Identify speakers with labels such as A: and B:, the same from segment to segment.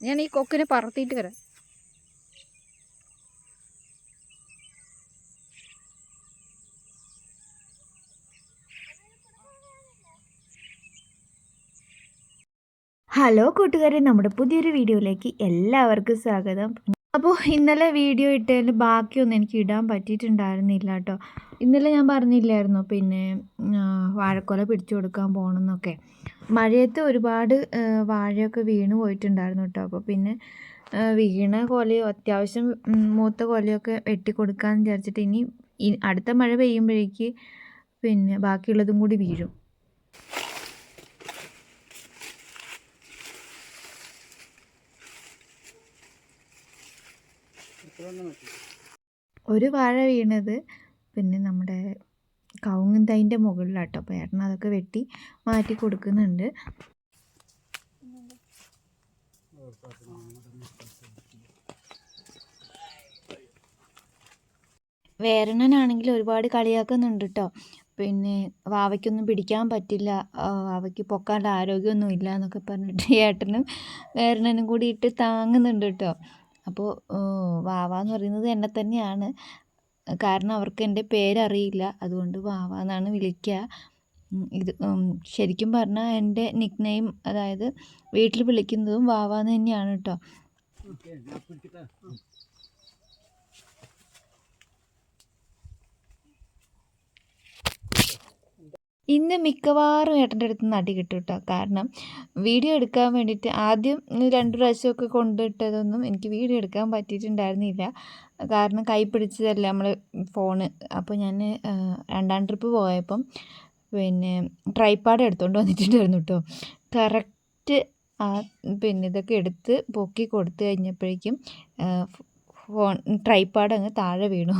A: ഞാൻ ഈ കൊക്കിനെ പറത്തിയിട്ട് വരാം.
B: ഹലോ കൂട്ടുകാരെ നമ്മുടെ പുതിയൊരു വീഡിയോയിലേക്ക് എല്ലാവർക്കും സ്വാഗതം. അപ്പോൾ ഇന്നലെ വീഡിയോ ഇട്ടതിൽ ബാക്കിയൊന്നും എനിക്ക് ഇടാൻ പറ്റിയിട്ടുണ്ടായിരുന്നില്ല കേട്ടോ ഇന്നലെ ഞാൻ പറഞ്ഞില്ലായിരുന്നു പിന്നെ വാഴക്കൊല പിടിച്ചു കൊടുക്കാൻ പോകണമെന്നൊക്കെ മഴയത്ത് ഒരുപാട് വാഴയൊക്കെ വീണ് പോയിട്ടുണ്ടായിരുന്നു കേട്ടോ അപ്പോൾ പിന്നെ വീണ കൊലയോ അത്യാവശ്യം മൂത്ത കൊലയൊക്കെ വെട്ടിക്കൊടുക്കാമെന്ന് വിചാരിച്ചിട്ട് ഇനി അടുത്ത മഴ പെയ്യുമ്പോഴേക്ക് പിന്നെ ബാക്കിയുള്ളതും കൂടി വീഴും. ഒരു വാഴ വീണത് പിന്നെ നമ്മുടെ കവുങ്ങും തൈന്റെ മുകളിലാട്ടോ. അപ്പോൾ ഏട്ടൻ അതൊക്കെ വെട്ടി മാറ്റി കൊടുക്കുന്നുണ്ട്. വേരണനാണെങ്കിൽ ഒരുപാട് കളിയാക്കുന്നുണ്ട് കേട്ടോ പിന്നെ വാവയ്ക്കൊന്നും പിടിക്കാൻ പറ്റില്ല. വാവയ്ക്ക് പൊക്കാണ്ട് ആരോഗ്യമൊന്നും ഇല്ല എന്നൊക്കെ പറഞ്ഞിട്ട് ഏട്ടനും വേരണനും കൂടി ഇട്ട് താങ്ങുന്നുണ്ട് കേട്ടോ അപ്പോൾ വാവ എന്ന് പറയുന്നത് എന്നെ തന്നെയാണ്. കാരണം അവർക്ക് എന്റെ പേരറിയില്ല. അതുകൊണ്ട് വാവ എന്നാണ് വിളിക്കുക ഇത് ശരിക്കും പറഞ്ഞാൽ എന്റെ നിക് നെയിം അതായത് വീട്ടിൽ വിളിക്കുന്നതും വാവ എന്ന് തന്നെയാണ് കേട്ടോ ഇന്ന് മിക്കവാറും ഏട്ടന്റെ അടുത്ത് നിന്ന് അടി കിട്ടും കേട്ടോ കാരണം വീഡിയോ എടുക്കാൻ വേണ്ടിയിട്ട് ആദ്യം രണ്ട് പ്രാവശ്യമൊക്കെ കൊണ്ടിട്ടതൊന്നും എനിക്ക് വീഡിയോ എടുക്കാൻ പറ്റിയിട്ടുണ്ടായിരുന്നില്ല. കാരണം കൈ പിടിച്ചതല്ല നമ്മൾ ഫോണ്. അപ്പോൾ ഞാൻ രണ്ടാം ട്രിപ്പ് പോയപ്പം പിന്നെ ട്രൈപ്പാഡ് എടുത്തുകൊണ്ട് വന്നിട്ടുണ്ടായിരുന്നു കേട്ടോ കറക്റ്റ് ആ പിന്നെ ഇതൊക്കെ എടുത്ത് പൊക്കി കൊടുത്തു കഴിഞ്ഞപ്പോഴേക്കും ഫോൺ ട്രൈപ്പാഡ് അങ്ങ് താഴെ വീണു.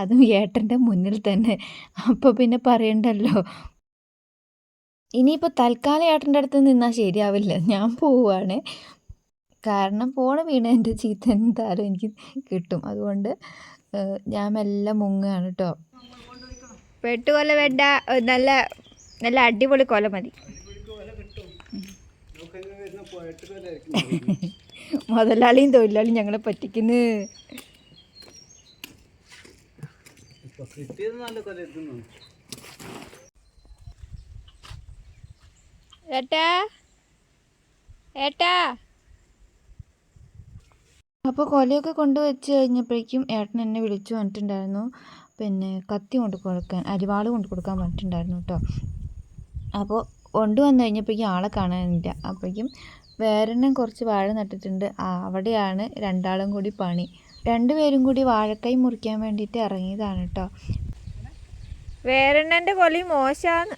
B: അതും ഏട്ടന്റെ മുന്നിൽ തന്നെ. അപ്പോൾ പിന്നെ പറയണ്ടല്ലോ ഇനിയിപ്പോൾ തൽക്കാലം ഏട്ടന്റെ അടുത്ത് നിന്നാൽ ശരിയാവില്ല. ഞാൻ പോവുകയാണ് കാരണം പോണ വീണ് എന്റെ ചീത്ത എന്തായാലും എനിക്ക് കിട്ടും. അതുകൊണ്ട് ഞാൻ മെല്ലെ മുങ്ങുകയാണ് കേട്ടോ
A: വെട്ടുകൊല വേണ്ട. നല്ല നല്ല അടിപൊളി കൊല മതി. മുതലാളിയും തൊഴിലാളിയും ഞങ്ങളെ പറ്റിക്കുന്നു.
C: നല്ല കൊല എടുക്കുന്നു
A: ഏട്ടാ? ഏട്ടാ?
B: അപ്പോൾ കൊലയൊക്കെ കൊണ്ടുവച്ച് കഴിഞ്ഞപ്പോഴേക്കും ഏട്ടൻ എന്നെ വിളിച്ചു വന്നിട്ടുണ്ടായിരുന്നു. പിന്നെ കത്തി കൊണ്ട് കൊടുക്കാൻ അരിവാൾ കൊണ്ട് കൊടുക്കാൻ പറഞ്ഞിട്ടുണ്ടായിരുന്നു കേട്ടോ. അപ്പോൾ കൊണ്ടുവന്നു കഴിഞ്ഞപ്പോഴേക്കും ആളെ കാണാനില്ല. അപ്പോഴേക്കും വേറെണ്ണം കുറച്ച് വാഴ നട്ടിട്ടുണ്ട്. ആ, അവിടെയാണ് രണ്ടാളും കൂടി പണി. രണ്ടുപേരും കൂടി വാഴക്കൈ മുറിക്കാൻ വേണ്ടിയിട്ട് ഇറങ്ങിയതാണ് കേട്ടോ.
A: വേറെണ്ണന്റെ കൊലയും മോശാന്ന്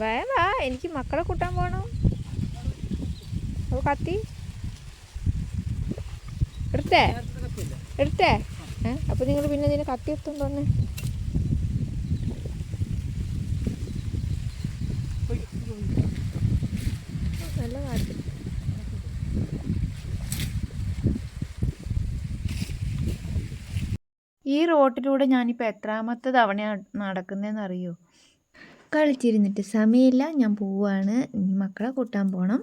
A: വേ വാ എനിക്ക് മക്കളെ കൂട്ടാൻ പോകണം കത്തി. എടുത്തേ? എടുത്തേ? ഏ അപ്പോൾ നിങ്ങൾ പിന്നെ ഇതിന് കത്തി എത്തുന്നു
B: ഈ റോട്ടിലൂടെ ഞാനിപ്പോൾ എത്രാമത്തെ തവണയാണ് നടക്കുന്നതെന്ന് അറിയോ കളിച്ചിരുന്നിട്ട് സമയമില്ല ഞാൻ പോവാണ്. ഇനി മക്കളെ കൂട്ടാൻ പോകണം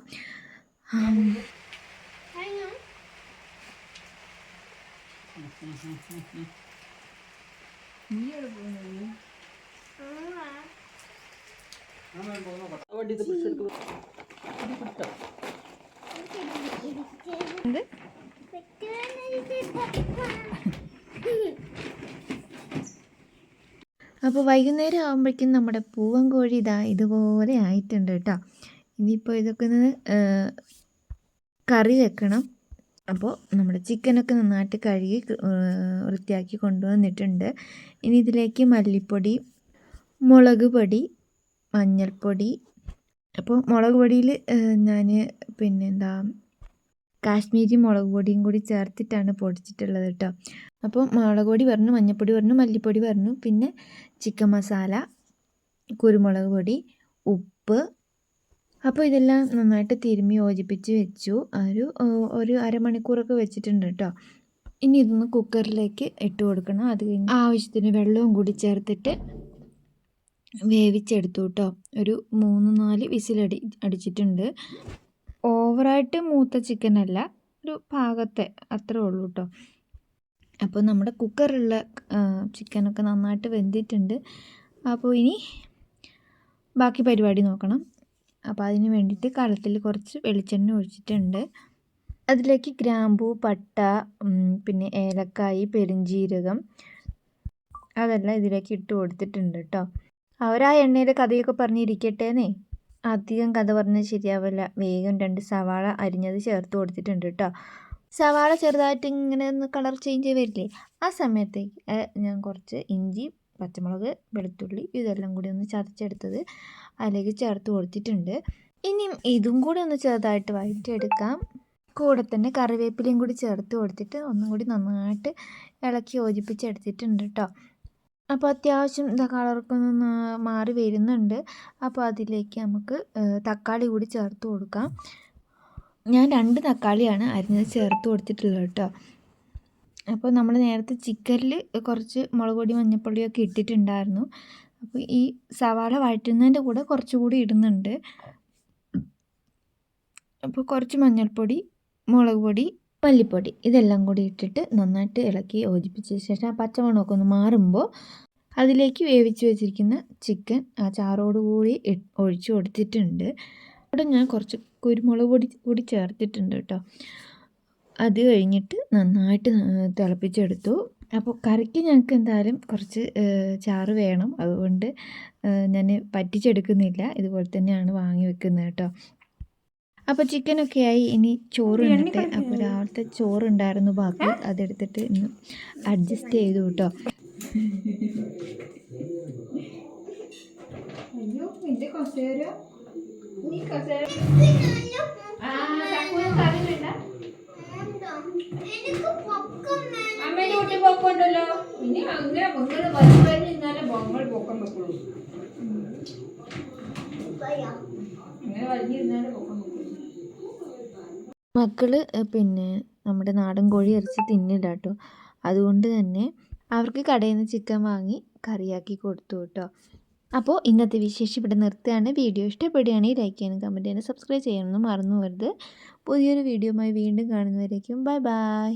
A: എന്ത്?
B: അപ്പോൾ വൈകുന്നേരം ആകുമ്പോഴേക്കും നമ്മുടെ പൂവൻ കോഴി ഇതാ ഇതുപോലെ ആയിട്ടുണ്ട് കേട്ടോ. ഇനിയിപ്പോൾ ഇതൊക്കെ ഒന്ന് കറി വെക്കണം. അപ്പോൾ നമ്മുടെ ചിക്കനൊക്കെ നന്നായിട്ട് കഴുകി വൃത്തിയാക്കി കൊണ്ടുവന്നിട്ടുണ്ട്. ഇനി ഇതിലേക്ക് മല്ലിപ്പൊടി മുളക് പൊടി മഞ്ഞൾപ്പൊടി. അപ്പോൾ മുളക് പൊടിയിൽ ഞാൻ പിന്നെന്താ കാശ്മീരി മുളക് പൊടിയും കൂടി ചേർത്തിട്ടാണ് പൊടിച്ചിട്ടുള്ളത് കേട്ടോ അപ്പോൾ മുളക് പൊടി പറഞ്ഞു മഞ്ഞൾപ്പൊടി പറഞ്ഞു മല്ലിപ്പൊടി പറഞ്ഞു പിന്നെ ചിക്കൻ മസാല കുരുമുളക് പൊടി ഉപ്പ്. അപ്പോൾ ഇതെല്ലാം നന്നായിട്ട് തിരുമ്മി യോജിപ്പിച്ച് വെച്ചു. ഒരു ഒരു അരമണിക്കൂറൊക്കെ വെച്ചിട്ടുണ്ട് കേട്ടോ ഇനി ഇതൊന്ന് കുക്കറിലേക്ക് ഇട്ട് കൊടുക്കണം. അത് കഴിഞ്ഞ് ആവശ്യത്തിന് വെള്ളവും കൂടി ചേർത്തിട്ട് വേവിച്ചെടുത്തു കേട്ടോ ഒരു മൂന്ന് നാല് വിസിലടി അടിച്ചിട്ടുണ്ട്. ഓവറായിട്ട് മൂത്ത ചിക്കൻ അല്ല ഒരു പാകത്തെ അത്രേ ഉള്ളൂ കേട്ടോ അപ്പോൾ നമ്മുടെ കുക്കറുള്ള ചിക്കനൊക്കെ നന്നായിട്ട് വെന്തിട്ടുണ്ട്. അപ്പോൾ ഇനി ബാക്കി പരിപാടി നോക്കണം. അപ്പോൾ അതിന് വേണ്ടിയിട്ട് കലത്തിൽ കുറച്ച് വെളിച്ചെണ്ണ ഒഴിച്ചിട്ടുണ്ട്. അതിലേക്ക് ഗ്രാമ്പൂ പട്ട പിന്നെ ഏലക്കായി പെരുംജീരകം അതെല്ലാം ഇതിലേക്ക് ഇട്ട് കൊടുത്തിട്ടുണ്ട് കേട്ടോ അവരാ എണ്ണയിൽ കഥയൊക്കെ പറഞ്ഞിരിക്കട്ടേന്നേ അധികം കഥ പറഞ്ഞത് ശരിയാവില്ല. വേഗം രണ്ട് സവാള അരിഞ്ഞത് ചേർത്ത് കൊടുത്തിട്ടുണ്ട് കേട്ടോ സവാള ചെറുതായിട്ട് ഇങ്ങനെ ഒന്ന് കളർ ചേഞ്ച് വരില്ലേ? ആ സമയത്തേക്ക് ഞാൻ കുറച്ച് ഇഞ്ചി പച്ചമുളക് വെളുത്തുള്ളി ഇതെല്ലാം കൂടി ഒന്ന് ചതച്ചെടുത്തത് അതിലേക്ക് ചേർത്ത് കൊടുത്തിട്ടുണ്ട്. ഇനിയും ഇതും കൂടി ഒന്ന് ചെറുതായിട്ട് വഴറ്റിയെടുക്കാം. കൂടെ തന്നെ കറിവേപ്പിലയും കൂടി ചേർത്ത് കൊടുത്തിട്ട് ഒന്നും കൂടി നന്നായിട്ട് ഇളക്കി യോജിപ്പിച്ചെടുത്തിട്ടുണ്ട് കേട്ടോ അപ്പോൾ അത്യാവശ്യം ഇതാ കളറൊക്കെ ഒന്ന് മാറി വരുന്നുണ്ട്. അപ്പോൾ അതിലേക്ക് നമുക്ക് തക്കാളി കൂടി ചേർത്ത് കൊടുക്കാം. ഞാൻ രണ്ട് തക്കാളിയാണ് അരിഞ്ഞത് ചേർത്ത് കൊടുത്തിട്ടുള്ളത് കേട്ടോ. അപ്പോൾ നമ്മൾ നേരത്തെ ചിക്കനിൽ കുറച്ച് മുളക് പൊടി മഞ്ഞൾപ്പൊടിയൊക്കെ ഇട്ടിട്ടുണ്ടായിരുന്നു. അപ്പോൾ ഈ സവാള വഴറ്റുന്നതിന്റെ കൂടെ കുറച്ചുകൂടി ഇടുന്നുണ്ട്. അപ്പോൾ കുറച്ച് മഞ്ഞൾപ്പൊടി മുളക് പൊടി മല്ലിപ്പൊടി ഇതെല്ലാം കൂടി ഇട്ടിട്ട് നന്നായിട്ട് ഇളക്കി യോജിപ്പിച്ച ശേഷം ആ പച്ചമണമൊക്കെ ഒന്ന് മാറുമ്പോൾ അതിലേക്ക് വേവിച്ച് വെച്ചിരിക്കുന്ന ചിക്കൻ ആ ചാറോടുകൂടി ഒഴിച്ചു കൊടുത്തിട്ടുണ്ട്. അവിടെ ഞാൻ കുറച്ച് കുരുമുളക് പൊടി കൂടി ചേർത്തിട്ടുണ്ട് കേട്ടോ. അത് കഴിഞ്ഞിട്ട് നന്നായിട്ട് തിളപ്പിച്ചെടുത്തു. അപ്പോൾ കറിക്ക് ഞങ്ങൾക്ക് എന്തായാലും കുറച്ച് ചാറ് വേണം. അതുകൊണ്ട് ഞാൻ പറ്റിച്ചെടുക്കുന്നില്ല. ഇതുപോലെ തന്നെയാണ് വാങ്ങി വെക്കുന്നത് കേട്ടോ. അപ്പോൾ ചിക്കനൊക്കെ ആയി ഇനി ചോറ് ഉണ്ടിട്ട് അപ്പോൾ രാവിലത്തെ ചോറുണ്ടായിരുന്നു ബാക്കി. അതെടുത്തിട്ട് ഇന്ന് അഡ്ജസ്റ്റ് ചെയ്തു കേട്ടോ അയ്യോ നിന്റെ കസേര. നീ കസേര. ആ തക്കുവിന് കറി വേണ്ട. അമ്മേന്റെ കുട്ടി പൊക്കമുണ്ടല്ലോ ഇനി അങ്ങനെ ഇന്നാലെ പൊക്കം വെക്കുള്ളൂ അങ്ങനെ വലിഞ്ഞിരുന്നാലേ പൊക്കം വെക്കുള്ളൂ മക്കൾ ഏഹ്, പിന്നെ നമ്മുടെ നാടൻ കോഴി ഇറച്ചി തിന്നില്ല കേട്ടോ അതുകൊണ്ട് തന്നെ അവർക്ക് കടയിൽ നിന്ന് ചിക്കൻ വാങ്ങി കറിയാക്കി കൊടുത്തു കേട്ടോ അപ്പോൾ ഇന്നത്തെ വിശേഷം ഇവിടെ നിർത്തുകയാണ്. വീഡിയോ ഇഷ്ടപ്പെടുകയാണെങ്കിൽ ലൈക്ക് ചെയ്യാനും കമന്റ് ചെയ്യാനും സബ്സ്ക്രൈബ് ചെയ്യാനൊന്നും മറന്നു പോകരുത്. പുതിയൊരു വീഡിയോയുമായി വീണ്ടും കാണുന്നവരേക്കും ബൈ ബൈ.